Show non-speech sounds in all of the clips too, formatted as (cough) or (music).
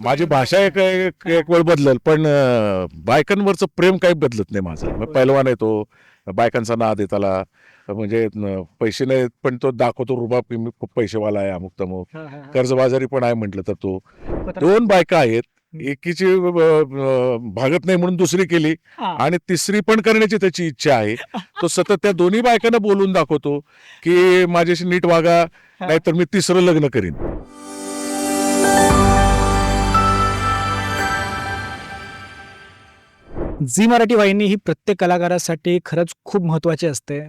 माझी भाषा एक एक एक वेळ बदलल पण बायकांवरचं प्रेम काही बदलत नाही माझं. मग पहिलवान आहे तो बायकांचा नाद आहे त्याला. म्हणजे पैसे नाही पण तो दाखवतो रुबाब की मी खूप पैसेवाला आहे अमुक तमुक. कर्जबाजारी पण आहे म्हटलं तर तो. दोन बायका आहेत. एकीची भागत नाही म्हणून दुसरी केली. आणि तिसरी पण करण्याची त्याची इच्छा आहे. तो सतत त्या दोन्ही बायकांना बोलून दाखवतो की माझ्याशी नीट वागा नाहीतर मी तिसरं लग्न करीन. झी मराठी वाहिनी ही प्रत्येक कलाकारासाठी खरंच खूप महत्त्वाची असते.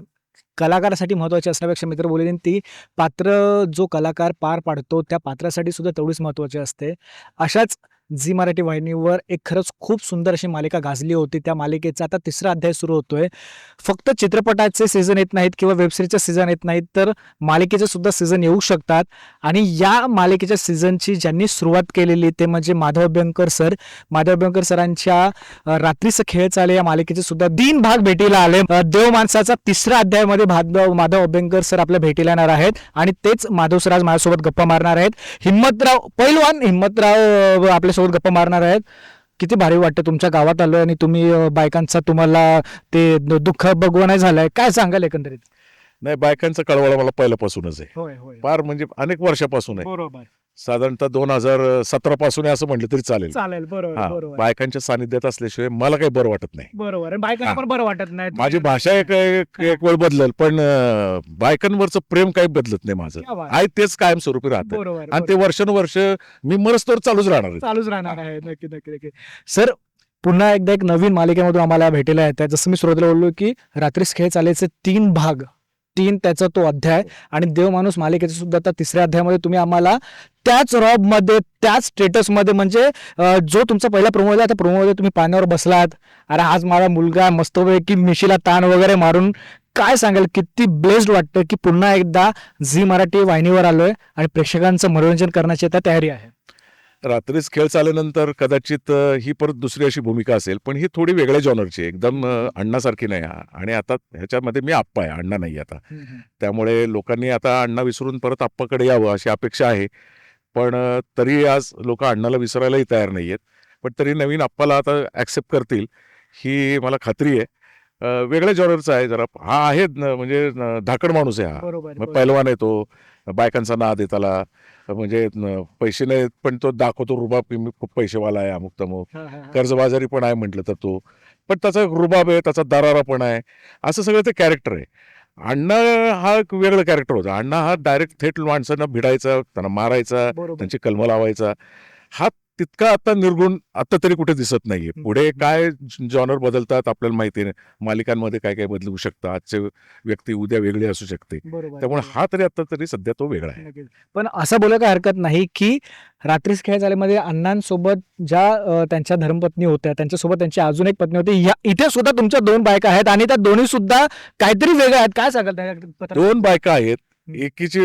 कलाकारासाठी महत्त्वाची असण्यापेक्षा मित्र बोलेन ती पात्र जो कलाकार पार पाडतो त्या पात्रासाठी सुद्धा तेवढीच महत्त्वाची असते. अशाच झी मराठी वाहिनीवर एक खरंच खूप सुंदर अशी मालिका गाजली होती. त्या मालिकेचा आता तिसरा अध्याय सुरू होतोय. फक्त चित्रपटाचे सीझन येत नाहीत किंवा वेबसिरीजचे सीझन येत नाहीत तर मालिकेचे सुद्धा सीझन येऊ शकतात. आणि या मालिकेच्या सीझनची ज्यांनी सुरुवात केलेली ते म्हणजे माधव अभ्यंकर सर. माधव अभ्यंकर सरांच्या रात्रीचं खेळ चाले या मालिकेचे सुद्धा तीन भाग भेटीला आले. देव माणसाचा तिसरा अध्यायामध्ये भादव माधव अभ्यंकर सर आपल्या भेटीला येणार आहेत. आणि तेच माधव सर आज माझ्यासोबत गप्पा मारणार आहेत. हिम्मतराव पैलवान हिम्मतराव आपल्या आपल्यासोबत गप्पा मारणार आहेत. किती भारी वाटतं तुमच्या गावात आलोय आणि तुम्ही बायकांचा तुम्हाला ते दुःख बघवणं नाही झालंय. काय सांगाल एकंदरीत? नाही बायकांचा कळवळा मला पहिल्यापासूनच आहे. होय होय. फार म्हणजे अनेक वर्षापासून आहे. बरोबर. साधारणतः दोन हजार सतरा पासून असं म्हटलं तरी चालेल. चालेल बरोबर हा बरोबर. बायकांच्या सानिध्यात असल्याशिवाय मला काही बरं वाटत नाही. बरोबर आणि बायकांना हा. पण बरं वाटत नाही. माझी भाषा एक एक एक वेळ बदलल पण अं, बायकांवरचं प्रेम काही बदलत नाही माझं. क्या बात. आहे तेच कायमस्वरूपी राहतं. बरोबर आणि ते वर्षानुवर्ष मी मरस्तोवर चालूच राहणार आहे. चालूच राहणार आहे नक्की नक्की नक्की. सर पुन्हा एकदा एक नवीन मालिकेमधून आम्हाला भेटायला येत आहे. जसं मी सुरुवातीला बोललो की रात्रीस खेळ चालायचे तीन भाग. तीन त्याचा तो अध्याय आणि देव माणूस मालिकेचा सुद्धा आता तिसऱ्या अध्यायामध्ये तुम्ही आम्हाला त्याच रॉबमध्ये त्याच स्टेटसमध्ये म्हणजे जो तुमचा पहिला प्रोमो होता त्या प्रोमो मध्ये तुम्ही पाण्यावर बसलात. अरे आज माझा मुलगा मस्तपैकी मिशीला ताण वगैरे मारून काय सांगाल? किती ब्लेस्ड वाटतं की पुन्हा एकदा झी मराठी वाहिनीवर आलोय आणि प्रेक्षकांचं मनोरंजन करण्याची आता तयारी आहे. रात्रीच खेळ चालल्यानंतर कदाचित ही परत दुसरी अशी भूमिका असेल पण ही थोडी वेगळ्या जॉनरची. एकदम अण्णासारखी नाही हा. आणि आता ह्याच्यामध्ये मी आप्पा आहे अण्णा नाही आता. त्यामुळे लोकांनी आता अण्णा विसरून परत आप्पाकडे यावं अशी अपेक्षा आहे. पण तरी आज लोक अण्णाला विसरायलाही तयार नाही आहेत. पण तरी नवीन आप्पाला आता ॲक्सेप्ट करतील ही मला खात्री आहे. वेगळ्या जॉनरचा आहे जरा. हा आहे म्हणजे धाकड माणूस आहे हा. पहिलवान आहे तो. बायकांचा नाद आहे त्याला. म्हणजे पैसे नाही पण तो दाखवतो रुबाब की मी खूप पैसेवाला आहे अमुक तमुक. कर्जबाजारी पण आहे म्हटलं तर तो. पण त्याचा एक रुबाब आहे त्याचा दरारा पण आहे. असं सगळं ते कॅरेक्टर आहे. अण्णा हा एक वेगळं कॅरेक्टर होता. अण्णा हा डायरेक्ट थेट माणसांना भिडायचा त्यांना मारायचा त्यांची कलम लावायचा. हा तितका आता निर्गुण आता तरी कुठे दिसत नाहीये. पुढे काय जॉनर बदलतात आपल्याला माहिती नाही मालिकांमध्ये काय काय बदलू शकतं आजचे व्यक्ती उद्या वेगळी असू शकते त्यामुळे हा तरी आता तरी सध्या तो वेगळा आहे. पण असं बोलायला काही हरकत नाही की रात्रीच खेळ झाल्यामध्ये अण्णांसोबत ज्या त्यांच्या धर्मपत्नी होत्या त्यांच्यासोबत त्यांची अजून एक पत्नी होती या इथे सुद्धा तुमच्या दोन बायका आहेत आणि त्या दोन्ही सुद्धा काहीतरी वेगळ्या आहेत काय सांगाल? दोन बायका आहेत. एकीची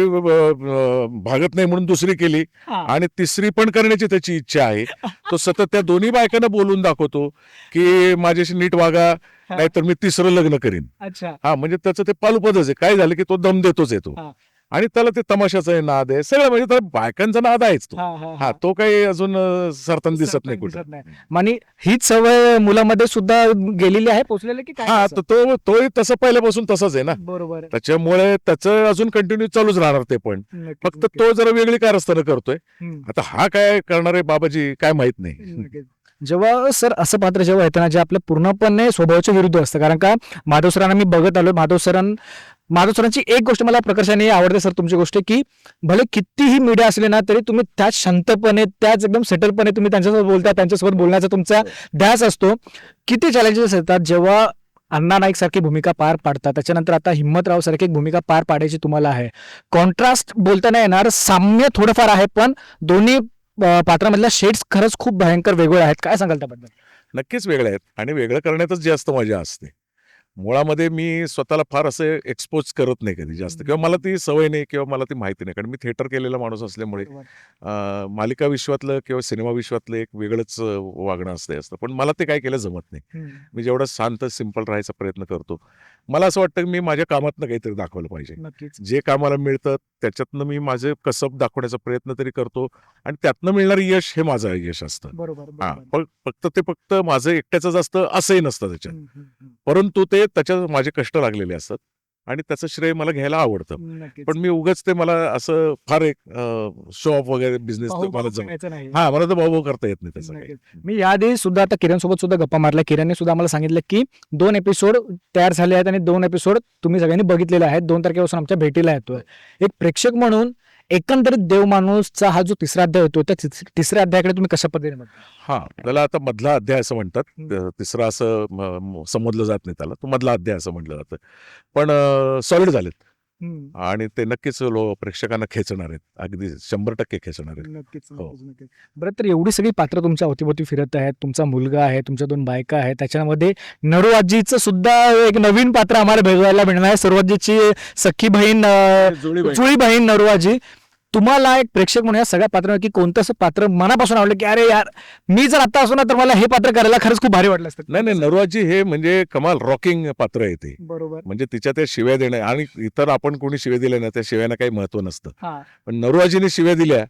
भागत नाही म्हणून दुसरी केली. आणि तिसरी पण करण्याची त्याची इच्छा आहे. (laughs) तो सतत त्या दोन्ही बायकांना बोलून दाखवतो की माझ्याशी नीट वागा नाहीतर मी तिसरं लग्न करीन. हा म्हणजे त्याचं ते पालुपदच आहे. काय झालं की तो दम देतोच येतो. आणि त्याला ते तमाशाचा नाद आहे. सगळं म्हणजे त्याला बायकांचा नाद आहेच तो. हा, तो काही अजून सरताना दिसत नाही कुठे. आणि हीच सवय मुलामध्ये सुद्धा गेलेली आहे पोचलेली की काय हा तो तोही तसं पहिल्यापासून तसंच आहे ना. बरोबर. त्याच्यामुळे त्याचं अजून कंटिन्यू चालूच राहणार ते पण. फक्त. तो जरा वेगळी कारस्थानं करतोय. आता हा काय करणार आहे बाबाजी काय माहीत नाही. जेव्हा सर असं पात्र जेव्हा येतं ना जे आपलं पूर्णपणे स्वभावाच्या विरुद्ध असतं. कारण का माधव सरांना मी बघत आलो माधव सरां माधव सरांची एक गोष्ट मला प्रकर्षाने आवडते सर तुमची गोष्ट की भले कितीही मीडिया असले ना तरी तुम्ही त्याच शांतपणे त्याच एकदम सेटलपणे तुम्ही त्यांच्यासोबत बोलता त्यांच्यासोबत बोलण्याचा तुमचा ध्यास असतो. किती चॅलेंजेस येतात जेव्हा अण्णा नाईक सारखी भूमिका पार पाडतात त्याच्यानंतर आता हिम्मतराव सारखी एक भूमिका पार पाडायची तुम्हाला आहे. कॉन्ट्रास्ट बोलता येणार साम्य थोडंफार आहे पण दोन्ही पात्रामधल्या शेड्स खरंच खूप भयंकर वेगवेगळे आहेत. काय सांगाल त्याबद्दल? नक्कीच वेगळ्या आहेत. आणि वेगळं करण्यातच जास्त मजा असते. मुळामध्ये मी स्वतःला फार असं एक्सपोज करत नाही कधी जास्त. किंवा मला ती सवय नाही किंवा मला ती माहिती नाही. कारण मी थिएटर केलेला माणूस असल्यामुळे मालिका विश्वातलं किंवा सिनेमा विश्वातलं एक वेगळंच वागणं असते असतं. पण मला ते काय केलं जमत नाही. मी जेवढं शांत सिंपल राहायचा प्रयत्न करतो मला असं वाटतं की मी माझ्या कामातनं काहीतरी दाखवलं पाहिजे. जे कामाला मिळतं त्याच्यातनं मी माझे कसब दाखवण्याचा प्रयत्न तरी करतो आणि त्यातनं मिळणारं यश हे माझं यश असतं. बरोबर हा फक्त ते फक्त माझं एकट्याच असतं असंही नसतं त्याच्यात. परंतु ते त्याच्यात माझे कष्ट लागलेले असतात. आणि त्याचं श्रेय मला घ्यायला आवडतं. पण मी उगाच ते मला असं फार एक शो ऑफ वगैरे बिझनेस मला. हा मला तर भाऊ करता येत नाही त्याचं. मी याआधी सुद्धा आता किरण सोबत सुद्धा गप्पा मारल्या किरणने सुद्धा आम्हाला सांगितलं की दोन एपिसोड तयार झाले आहेत आणि दोन एपिसोड तुम्ही सगळ्यांनी बघितलेले आहेत दोन तारखेपासून आमच्या भेटीला येतोय एक प्रेक्षक म्हणून एकंदरीत देव माणूसचा हा जो तिसरा अध्याय होतो त्या तिस- तिसऱ्या अध्यायाकडे तुम्ही कशा पद्धतीने? हा त्याला आता मधला अध्याय असं म्हणतात तिसरा असं समजलं जात नाही त्याला तो मधला अध्याय असं म्हटलं जातं पण सॉलिड झालेत. आणि ते नक्कीच लो प्रेक्षकांना खेचणार आहेत. अगदी शंभर टक्के खेचणार आहेत. नक्कीच हो. नक्कीच बरं तर एवढी सगळी पात्र तुमच्या अवतीभोवती फिरत आहेत. तुमचा मुलगा आहे तुमच्या दोन बायका आहेत. त्याच्यामध्ये नरू आजीचं सुद्धा एक नवीन पात्र आम्हाला भेटवायला मिळणार आहे. सर्वाजीची सख्खी बहीण जुळी बहीण. नरू आजी. तुम्हाला एक प्रेक्षक म्हणून या सगळ्या पात्रांपैकी कोणतं असं पात्र मनापासून आवडलं की अरे यार मी जर आता असो ना तर मला हे पात्र करायला खरंच खूप भारी वाटलं असतं. नाही नाही नरवाजी हे म्हणजे कमाल रॉकिंग पात्र आहे ते. बरोबर. म्हणजे तिच्या त्या शिव्या देणं आणि इतर आपण कोणी शिव्या दिल्या ना त्या शिव्यांना काही महत्त्व नसतं. हा. पण नरवाजीने शिव्या दिल्या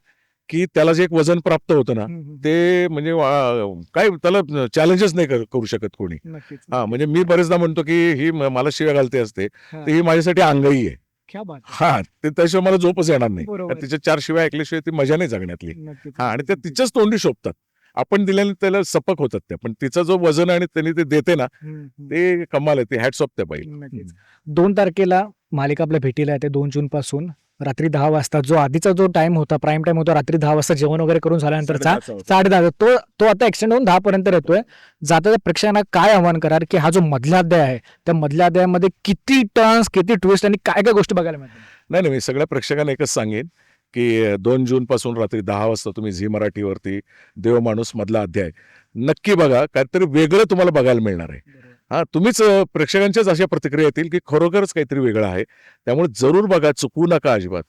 की त्याला जे एक वजन प्राप्त होतं ना. ते म्हणजे काय त्याला चॅलेंजेस नाही कर- शकत कोणी. हा म्हणजे मी बरेचदा म्हणतो की ही मला शिव्या घालते असते हा. तर ही माझ्यासाठी बात आहे. हा ते त्याशिवाय मला झोपच येणार नाही. तिच्या चार शिवाय ऐकल्याशिवाय ती मजा नाही जगण्यातली. हा आणि त्या तिच्याच तोंडी शोभतात. आपण दिल्याने त्याला सपक होतात त्या पण तिचा जो वजन आणि त्यांनी ते देते ना. ते कमाल आहे ते हॅट्स ऑफ त्या नक्कीच. दोन तारखेला मालिका आपल्या भेटीला येते दोन जून पासून रात्री दहा वाजता जो आधीचा जो टाइम होता प्राईम टाइम होता रात्री दहा वाजता जेवण वगैरे करून झाल्यानंतरचा साडे दहा तो तो आता एक्सटेंड होऊन दहा पर्यंत येतोय जाता प्रेक्षकांना काय आव्हान करार की हा जो मधला अध्याय आहे त्या मधल्या अध्यायामध्ये किती टर्न्स किती ट्विस्ट आणि काय काय गोष्टी बघायला मिळतात? नाही नाही मी सगळ्या प्रेक्षकांना एकच सांगेन की दोन जून पासून रात्री दहा वाजता तुम्ही झी मराठीवरती देव माणूस मधला अध्याय. नक्की बघा काहीतरी वेगळं तुम्हाला बघायला मिळणार आहे. हा तुम्हीच प्रेक्षकांच्याच अशा प्रतिक्रिया येतील की खरोखरच काहीतरी वेगळं आहे. त्यामुळे जरूर बघा चुकवू नका अजिबात.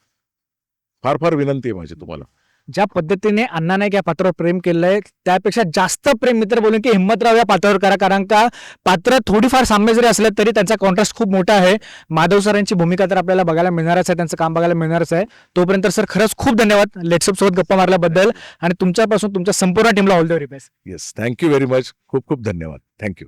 फार फार विनंती आहे माझी तुम्हाला. ज्या पद्धतीने अण्णा नाईक या पात्रावर प्रेम केलंय त्यापेक्षा जास्त प्रेम मित्र बोलून की हिंमतराव या पात्रावर करा. कारण का पात्र थोडीफार साम्य जरी असलं तरी त्यांचा कॉन्ट्रास्ट खूप मोठा आहे. माधव सरांची भूमिका तर आपल्याला बघायला मिळणारच आहे त्यांचं काम बघायला मिळणारच आहे. तोपर्यंत सर खरंच खूप धन्यवाद लेट्सअप सोबत गप्पा मारल्याबद्दल. आणि तुमच्यापासून तुमच्या संपूर्ण टीमला all the very best yes thank you very much खूप खूप धन्यवाद. थँक्यू